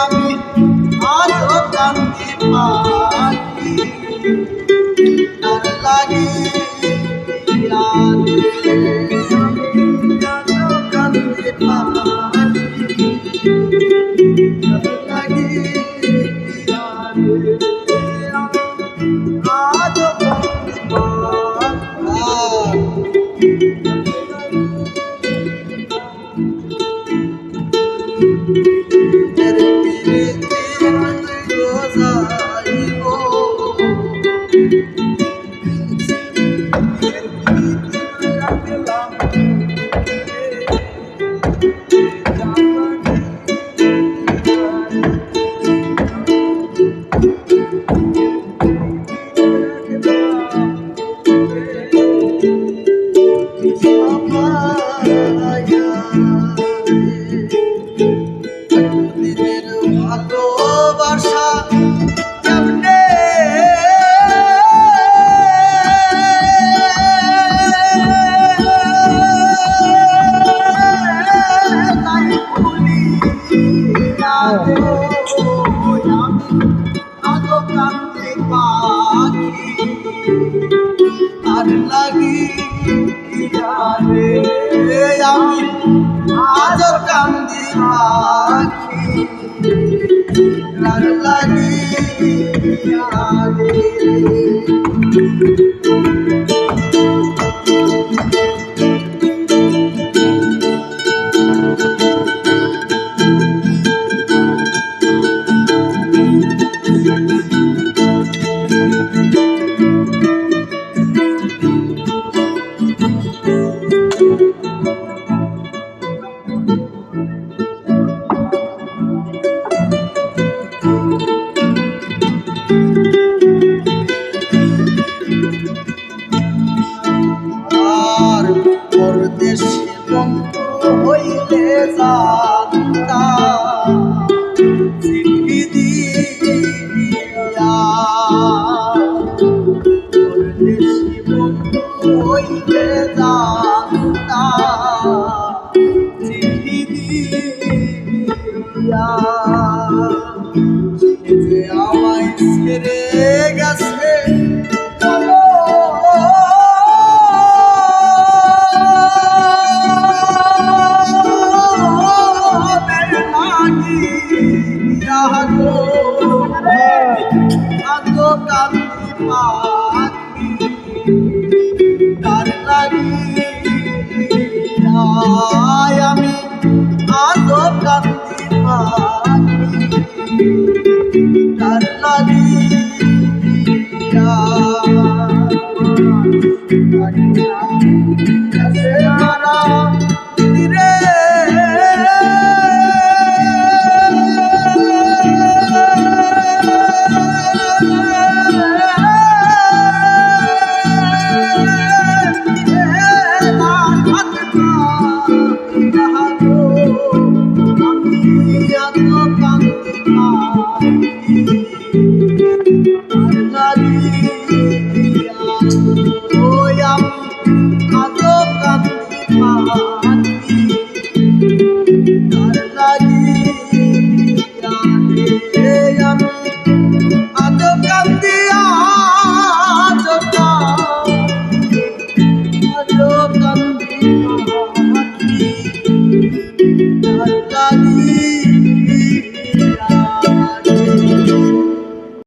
আমি আতো কান্তি পাখি প্রাণ লাগি রে আমি আতো কান্তি পাখি প্রাণ লাগি আতো আর লাগি রে আমি আজ কান্দি পাখি আর লাগি রে আর যে আমায় ছেড়ে গেছে। আমি আজ কান্দি